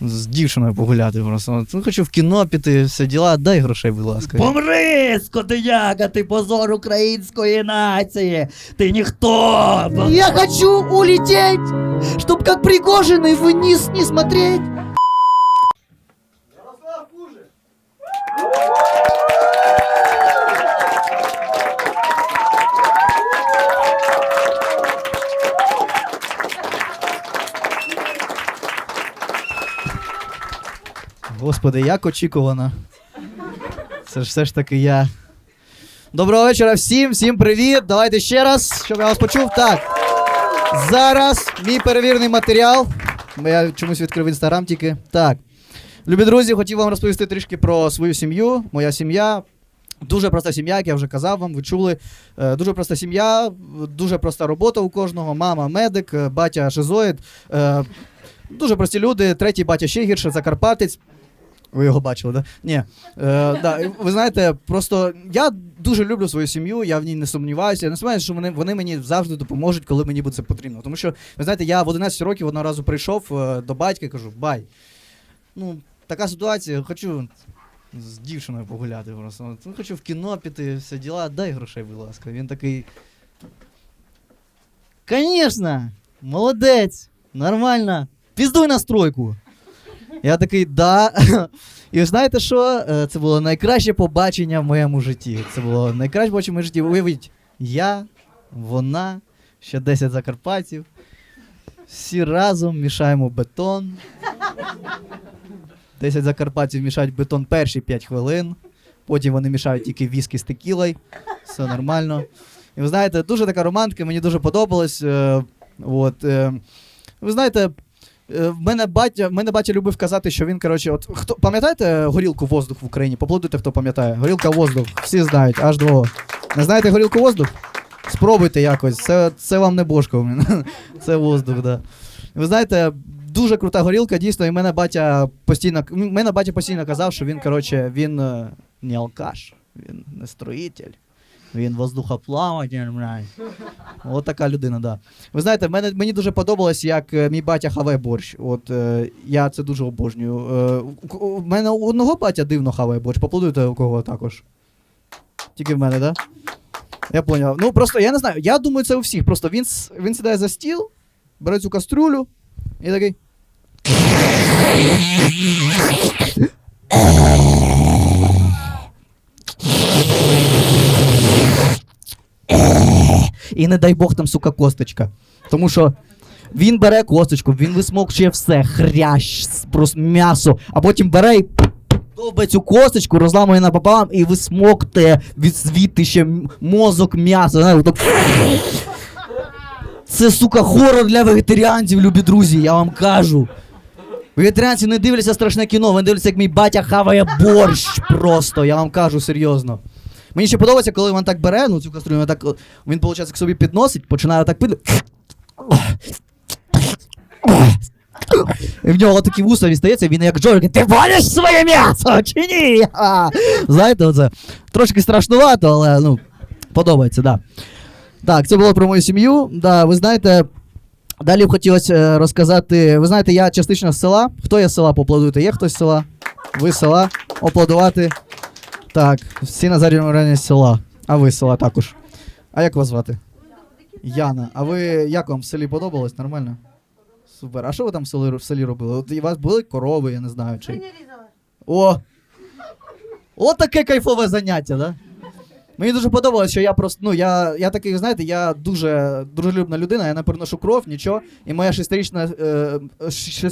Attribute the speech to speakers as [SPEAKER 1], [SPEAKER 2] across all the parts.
[SPEAKER 1] з дівчиною погуляти просто. Ну, хочу в кіно піти, все діла, дай грошей, будь ласка.
[SPEAKER 2] Помри, скотиняка, ти позор української нації. Ти ніхто.
[SPEAKER 3] Я хочу улететь, чтоб как Пригожин вниз не смотреть.
[SPEAKER 1] Господи, як очікувано. Це ж все ж таки я. Доброго вечора всім, всім привіт. Давайте ще раз, щоб я вас почув. Так. Зараз мій перевірений матеріал. Я чомусь відкрив інстаграм тільки. Так. Любі друзі, хотів вам розповісти трішки про свою сім'ю. Моя сім'я. Дуже проста сім'я, як я вже казав вам, ви чули. Е, Дуже проста сім'я, дуже проста робота у кожного. Мама медик, е, батя шизоїд. Е, Дуже прості люди. Третій батя ще гірше, Закарпатець. Ви його бачили, да? Ні. Е, да. Ви знаєте, просто я дуже люблю свою сім'ю, я в ній не сумніваюся. Я не сумніваюся, що вони, вони мені завжди допоможуть, коли мені буде це потрібно. Тому що, ви знаєте, я в 11 років одного разу прийшов е, до батька і кажу: бай, ну, така ситуація, хочу з дівчиною погуляти просто. Ну, хочу в кіно піти, все діла, дай грошей, будь ласка. Він такий. Конечно, молодець, нормально. Піздуй на стройку. Я такий, да. І знаєте що? Е, Це було найкраще побачення в моєму житті. Це було найкраще побачення в моєму житті. Уявіть, я, вона, ще 10 закарпатів. Всі разом мішаємо бетон. 10 закарпатів мішають бетон перші 5 хвилин. Потім вони мішають тільки віскі з текілою. Все нормально. І ви знаєте, дуже така романтика, мені дуже подобалось. Е, от, е, ви знаєте, В мене батя, в мене батя любив казати, що він, коротше, от хто пам'ятаєте горілку воздух в Україні? Поплодуйте, хто пам'ятає. Горілка воздух, всі знають, H2O. Не знаєте горілку воздух? Спробуйте якось. Це, це вам не бошко. Це воздух, да. Ви знаєте, дуже крута горілка, дійсно, і мене батя постійно. Мене батя постійно казав, що він, коротше, він е, не алкаш, він не строїтель. Він воздухоплаватель, блядь. От така людина, да. Ви знаєте, мене, мені дуже подобалось, як е, мій батя хаває борщ. От е, я це дуже обожнюю. Е, у, у- мене у одного батя дивно хаває борщ. Поплодуйте у кого також. Тільки в мене? Да? Я поняв. Ну просто я не знаю. Я думаю, це у всіх. Просто він, він сідає за стіл, бере цю кастрюлю і такий. І не дай Бог там, сука, косточка. Тому що він бере косточку, він висмокчує все, хрящ, просто м'ясо, а потім бере і довбе цю косточку, розламує напополам і висмоктує від звідти ще мозок м'яса. Це, сука, хорор для вегетаріанців, любі друзі, я вам кажу. Вегетаріанці не дивляться страшне кіно, вони дивляться, як мій батя хаває борщ просто, я вам кажу серйозно. Мені ще подобається, коли він так бере, ну цю кастрюлю, він так, він, виходить, собі підносить, починає так пити. І в нього такі вуса відстається, він як Джорик, ти бачиш своє м'ясо чи ні? Знаєте, оце трошки страшнувато, але ну, подобається. Да. Так, це було про мою сім'ю. Да, ви знаєте, далі б хотілося е, розказати. Ви знаєте, я частично з села. Хто є з села, поаплодуйте? Є хтось з села? Ви з села? Аплодувати. Так, всі на задньому районі з села. А ви з села також. А як вас звати? Яна. А ви як вам в селі подобалось? Нормально? Супер. А що ви там в селі, в селі робили? От у вас були корови, я не знаю. Чи... О! О, таке кайфове заняття, да? Мені дуже подобалось, що я просто, ну, я, я такий, знаєте, я дуже дружелюбна людина, я не переношу кров, нічого. І моя шестирічна, е,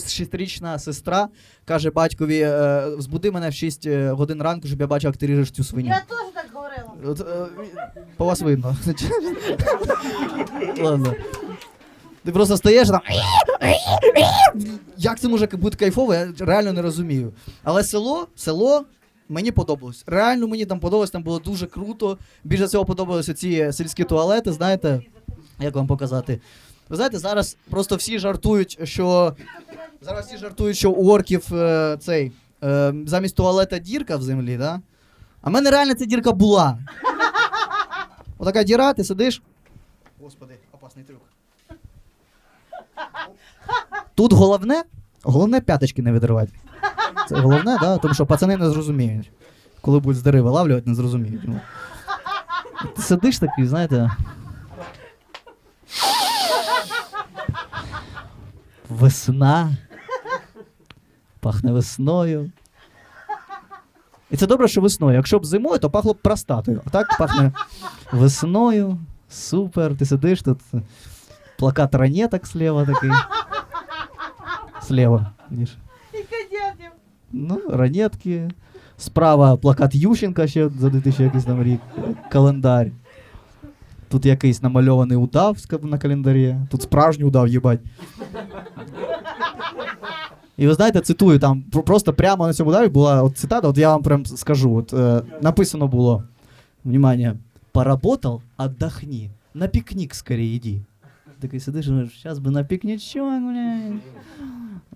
[SPEAKER 1] шестирічна сестра каже батькові: е, збуди мене в 6 годин ранку, щоб я бачив, як ти ріжеш цю свиню.
[SPEAKER 4] Я теж так говорила.
[SPEAKER 1] От, е, по вас видно. Ладно. Ти просто стаєш там. Як це може бути кайфово, я реально не розумію. Але село, село. Мені подобалось. Реально мені там подобалось, там було дуже круто. Більше всього подобалися ці сільські туалети, знаєте, як вам показати. Ви знаєте, зараз просто всі жартують, що. Зараз всі жартують, що у орків е, цей. Е, замість туалета дірка в землі, да? А в мене реально ця дірка була. Отака діра, ти сидиш. Господи, опасний трюк. Тут головне, Головне п'яточки не відривати. Це головне, да? тому що пацани не зрозуміють. Коли будуть з дари вилавлювати, не зрозуміють. Ну. Ти сидиш такий, знаєте. Весна. Пахне весною. І це добре, що весною. Якщо б зимою, то пахло б простатою. А так пахне весною. Супер. Ти сидиш тут. Плакат ранеток слева такий. Слева. видиш. Ну, ранетки. Справа плакат Ющенка ще за 2000 якийсь там рік. Календар. Тут якийсь намальований удав на календарі. Тут справжній удав, їбать. І ви знаєте, цитую, там просто прямо на цьому удаві була от цитата, от я вам прям скажу. От, е, написано було: Внимание, поработал, отдохни. На пикник скорее иди. Такий сидиш, зараз би на пікнічок, блядь.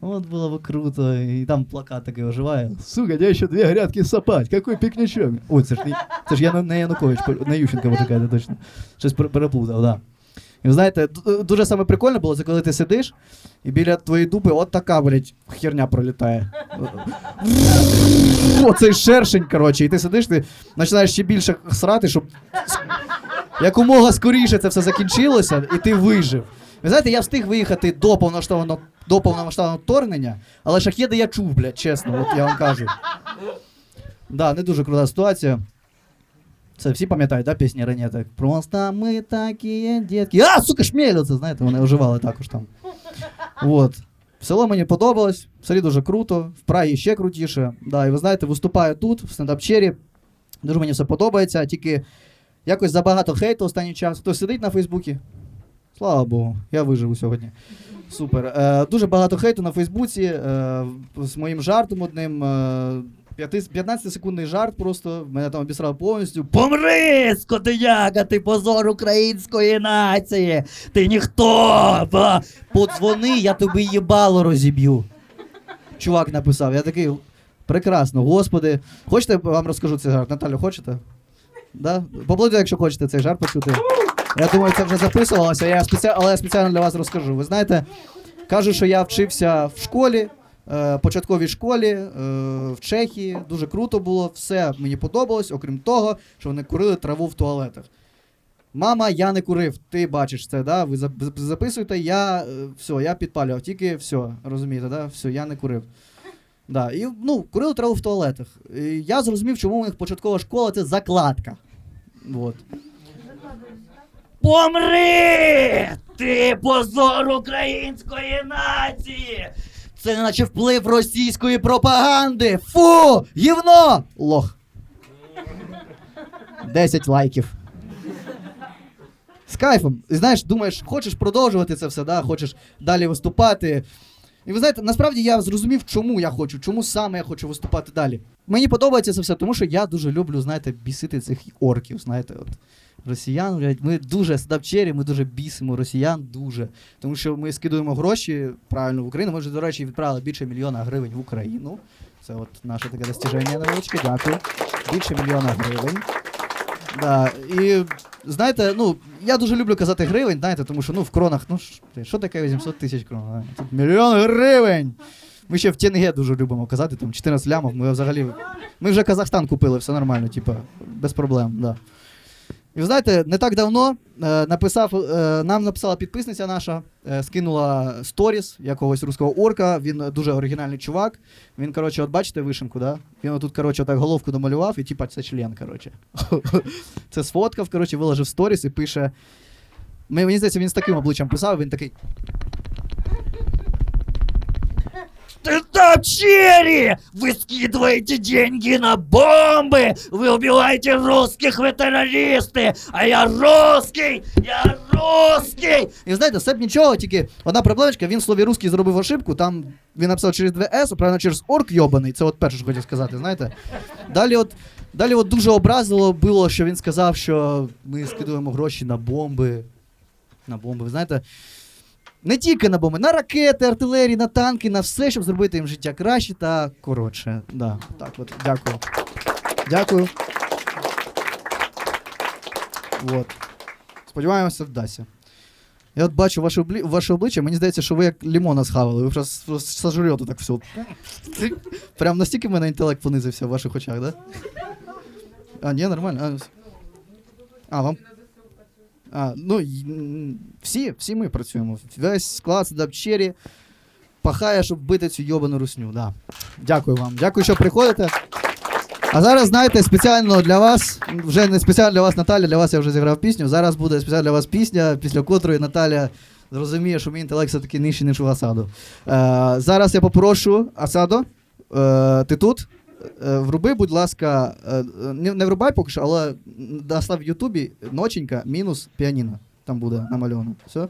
[SPEAKER 1] Вот было бы круто. І там плакат такий оживає. Сука, я ще дві грядки сапать. Какой пікнічок? Ой, це ж це ж я на, Янукович, на Ющенка ви точно. Щось переплутав, да. І знаєте, дуже саме прикольне було, це коли ти сидиш, і біля твоєї дупи от така, блядь, херня пролітає. Оцей шершень, коротше, і ти сидиш, ти починаєш ще більше срати, щоб якомога скоріше це все закінчилося, і ти вижив. Ви знаєте, я встиг виїхати до повноштовного до повномасштабного вторгнення, але шахеди я чув, блядь, чесно, от я вам кажу. Да, не дуже крута ситуація. Це всі пам'ятають, да, пісні ранеток? Просто ми такі дітки. А, сука, шмелю, це знаєте, вони оживали також там. От. Село мені подобалось, в селі дуже круто, в Прагі ще крутіше. Да, і ви знаєте, виступаю тут, в стендап-чері. Дуже мені все подобається, тільки якось забагато хейту останній час. Хтось сидить на Фейсбуці. Слава Богу, я виживу сьогодні. Супер. Е, дуже багато хейту на Фейсбуці е, з моїм жартом одним. Е, 15-секундний жарт просто мене там обісрав повністю.
[SPEAKER 2] Помри, скотиняка, ти позор української нації. Ти ніхто. Ба.
[SPEAKER 1] Подзвони, я тобі їбало розіб'ю. Чувак написав. Я такий. Прекрасно, господи. Хочете, вам розкажу цей жарт? Наталю, хочете? Да? Поплодуйте, якщо хочете цей жарт почути. Я думаю, це вже записувалося, я спеці... але я спеціально для вас розкажу. Ви знаєте, кажу, що я вчився в школі, е, початковій школі е, в Чехії. Дуже круто було, все мені подобалось, окрім того, що вони курили траву в туалетах. Мама, я не курив, ти бачиш це, да? ви записуєте, я е, все, я підпалював, тільки все, розумієте, да? все, я не курив. Да. І ну, курили траву в туалетах. І я зрозумів, чому у них початкова школа це закладка. Вот.
[SPEAKER 2] Помри! Ти позор української нації!
[SPEAKER 1] Це не наче вплив російської пропаганди. Фу! Гівно! Лох. 10 лайків. З кайфом. І знаєш, думаєш, хочеш продовжувати це все, да? хочеш далі виступати. І ви знаєте, насправді я зрозумів, чому я хочу, чому саме я хочу виступати далі. Мені подобається це все, тому що я дуже люблю, знаєте, бісити цих орків, знаєте, от. Росіян, блядь, ми дуже стабчері, ми дуже бісимо росіян, дуже. Тому що ми скидуємо гроші правильно в Україну. Ми вже, до речі, відправили більше мільйона гривень в Україну. Це от наше таке достіження невеличке, дякую. Більше мільйона гривень. Да. І знаєте, ну, я дуже люблю казати гривень, знаєте, тому що ну, в кронах, ну що таке 800 тисяч крон? да? Тут мільйон гривень! Ми ще в ТНГ дуже любимо казати, там 14 лямов, ми взагалі. Ми вже Казахстан купили, все нормально, типа, без проблем, да. І ви знаєте, не так давно е, написав, е, нам написала підписниця наша, е, скинула сторіс якогось руського орка. Він дуже оригінальний чувак. Він, коротше, от бачите вишенку, да? Він отут, коротше, так головку домалював, і типа це член, коротше. Це сфоткав, коротше, виложив сторіс і пише. Мені здається, він з таким обличчям писав, він такий
[SPEAKER 2] Стендап-черри! Вы скидываете деньги на бомбы! Вы убиваете русских, вы террористы! А я русский! Я русский!
[SPEAKER 1] І знаєте, все б нічого, тільки одна проблемочка, він в слові русський зробив ошибку, там він написав через 2С, а правильно через орк йобаний, це от перше, що хотів сказати, знаєте. Далі от, далі от дуже образило було, що він сказав, що ми скидуємо гроші на бомби. На бомби, ви знаєте. Не тільки на бомби, на ракети, артилерії, на танки, на все, щоб зробити їм життя краще та коротше. Да, так от, дякую. Дякую. От. Сподіваємося, вдасться. Я от бачу ваше, облі... ваше обличчя, мені здається, що ви як лімона схавали. Ви просто сажурьоту так все. Прям настільки в мене інтелект понизився в ваших очах, да? А, ні, нормально. А, а вам. А, ну, всі, всі ми працюємо. Весь склад стендап-чері пахає, щоб бити цю йобану русню. Да. Дякую вам. Дякую, що приходите. А зараз, знаєте, спеціально для вас, вже не спеціально для вас Наталя, для вас я вже зіграв пісню. Зараз буде спеціально для вас пісня, після котрої Наталя зрозуміє, що мій інтелект все-таки нижчий, ніж у Асаду. Е, зараз я попрошу Асадо, е, ти тут? Е, вруби, будь ласка, е, не, не врубай поки що, але настав в Ютубі ноченька мінус піаніно. Там буде намальовано. Все?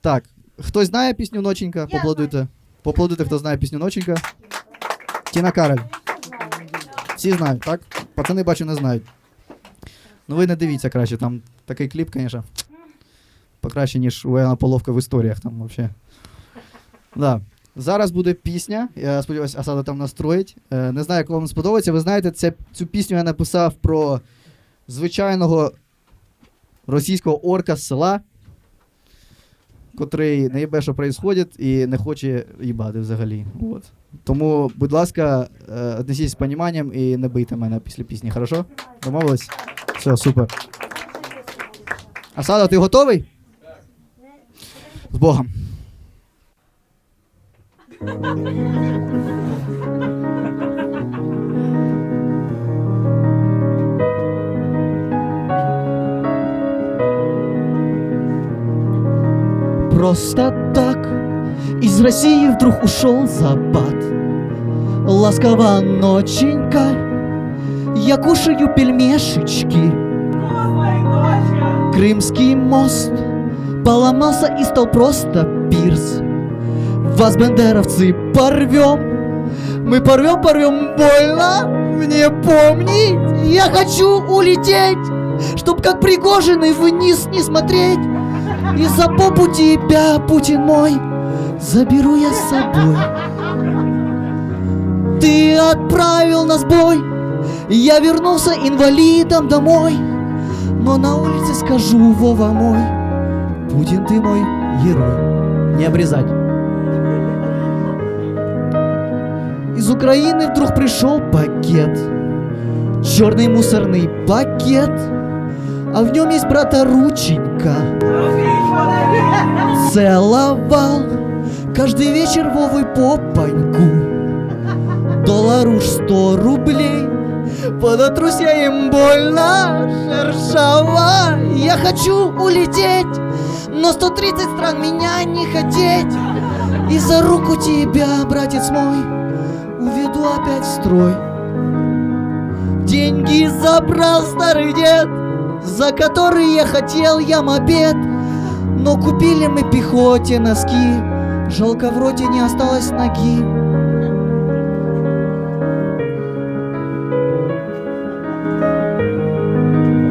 [SPEAKER 1] Так, хтось знає пісню Ноченька? Поаплодуйте. Поаплодуйте, хто знає пісню Ноченька. Тіна Карель. Всі знають, так? Пацани, бачу, не знають. Ну ви не дивіться краще, там такий кліп, звісно. Покраще, ніж у Ена Половка в історіях там взагалі. Да. Зараз буде пісня. Я сподіваюся, Асада там настроїть. Е, не знаю, як вам сподобається. Ви знаєте, це, цю пісню я написав про звичайного російського орка з села, котрий не їбе, що відбувається, і не хоче їбати взагалі. От. Тому, будь ласка, е, віднесіть з поніманням і не бийте мене після пісні, хорошо? Домовились? Все, супер. Асада, ти готовий? З Богом.
[SPEAKER 3] Просто так из России вдруг ушел Запад. Ласково ноченька Я кушаю пельмешечки. Крымский мост Поломался и стал просто пирс Вас, бендеровцы, порвем Мы порвем, порвем больно Мне помнить Я хочу улететь Чтоб как Пригожины вниз не смотреть и за попу тебя, Путин мой, заберу я с собой. Ты отправил нас в бой, я вернулся инвалидом домой. Но на улице скажу, Вова мой, Путин ты мой герой. Не обрезать. Из Украины вдруг пришел пакет, черный мусорный пакет, а в нем есть брата рученька. Целовал каждый вечер Вовы попоньку Доллар уж сто рублей Подотрусь я им больно шершава Я хочу улететь Но 130 стран меня не хотеть. И за руку тебя, братец мой Уведу опять в строй Деньги забрал старый дед За которые я хотел я мопед но купили мы пехоте носки Жалко в роте не осталось ноги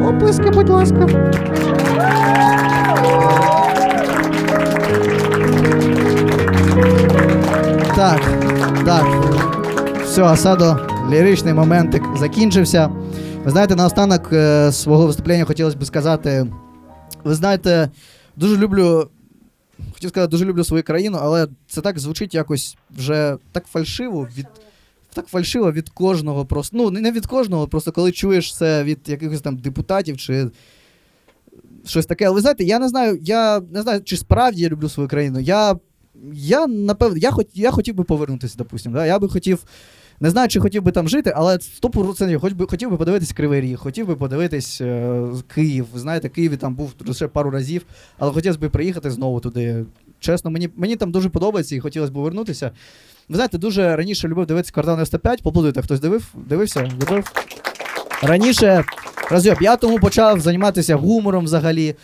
[SPEAKER 3] Описки, будь ласка.
[SPEAKER 1] Так, так. Все, Асадо, ліричний моментик закінчився. Ви знаєте, наостанок е, свого виступлення хотілося б сказати. Ви знаєте, дуже люблю. Хотів сказати, дуже люблю свою країну, але це так звучить якось вже так фальшиво від. Так фальшиво від кожного просто. Ну, не від кожного, просто коли чуєш це від якихось там депутатів чи щось таке. Але ви знаєте, я не знаю, я не знаю, чи справді я люблю свою країну. Я, я напевно, я, хот, я хотів би повернутися, допустимо. Да? Я би хотів. Не знаю, чи хотів би там жити, але 100% хоч би, хотів би подивитись Кривий Ріг, хотів би подивитись е, Київ. Ви знаєте, Києві там був лише пару разів, але хотілося б приїхати знову туди. Чесно, мені, мені там дуже подобається і хотілося б повернутися. Ви знаєте, дуже раніше любив дивитися квартал 95. Поплодуйте, хтось дивив? Дивився? Любив? Раніше розйоб. Я тому почав займатися гумором взагалі.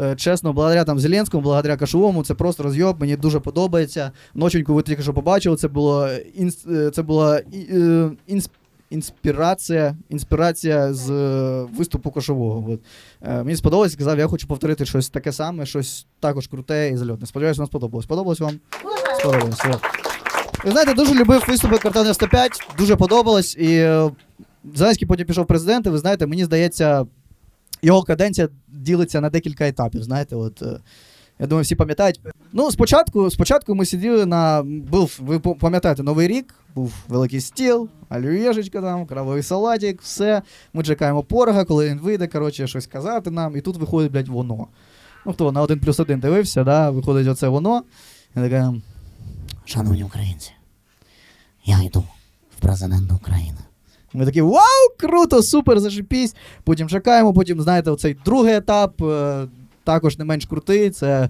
[SPEAKER 1] Е, Чесно, благодаря там Зеленському, благодаря Кашовому, це просто розйоб, мені дуже подобається. Ноченьку ви тільки що побачили, це було інс, е, це була е, інс, інспірація, інспірація з виступу Кошового. От. Мені сподобалось, сказав, я хочу повторити щось таке саме, щось також круте і зальотне. Сподіваюся, вам сподобалось. Сподобалось вам? Сподобалось. Ви знаєте, дуже любив виступи Квартал 95, дуже подобалось. І Зеленський потім пішов в президенти. Ви знаєте, мені здається, його каденція ділиться на декілька етапів. Знаєте, от. е, Я думаю, всі пам'ятають. Ну, спочатку, спочатку ми сиділи на. Був, ви пам- пам'ятаєте, Новий рік, був великий стіл, олів'єшечка там, кравовий салатик, все. Ми чекаємо порога, коли він вийде, коротше, щось казати нам, і тут виходить, блядь, воно. Ну хто на один плюс один дивився, да, виходить оце воно. І таке,
[SPEAKER 2] Шановні українці, я йду в президент України.
[SPEAKER 1] Ми такі вау, круто, супер, зашипісь. Потім чекаємо, потім, знаєте, оцей другий етап, е, також не менш крутий. Це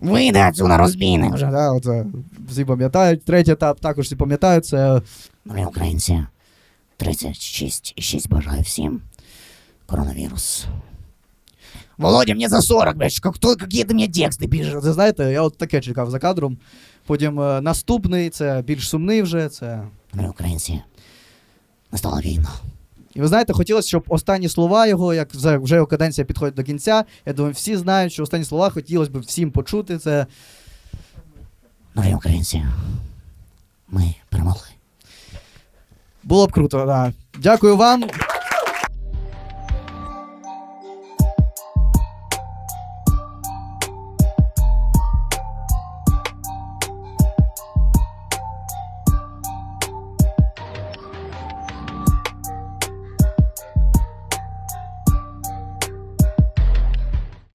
[SPEAKER 2] Вийди отсюда, розбійник.
[SPEAKER 1] вже, да, оце, всі пам'ятають. Третій етап також всі пам'ятають. Це
[SPEAKER 2] Дорогі українці, 36 і 6 бажаю всім. Коронавірус. Володя, мне за 40, блядь, как, кто, какие ты мне тексты пишешь?
[SPEAKER 1] Це знаєте, я от таке чекав за кадром. Потім е, наступний, це більш сумний вже. Це...
[SPEAKER 2] Дорогі українці, настала війна.
[SPEAKER 1] І ви знаєте, хотілося, щоб останні слова його, як вже, вже його каденція підходить до кінця. Я думаю, всі знають, що останні слова хотілося б всім почути. Це
[SPEAKER 2] нові українці, ми перемогли.
[SPEAKER 1] було б круто. Да. Дякую вам.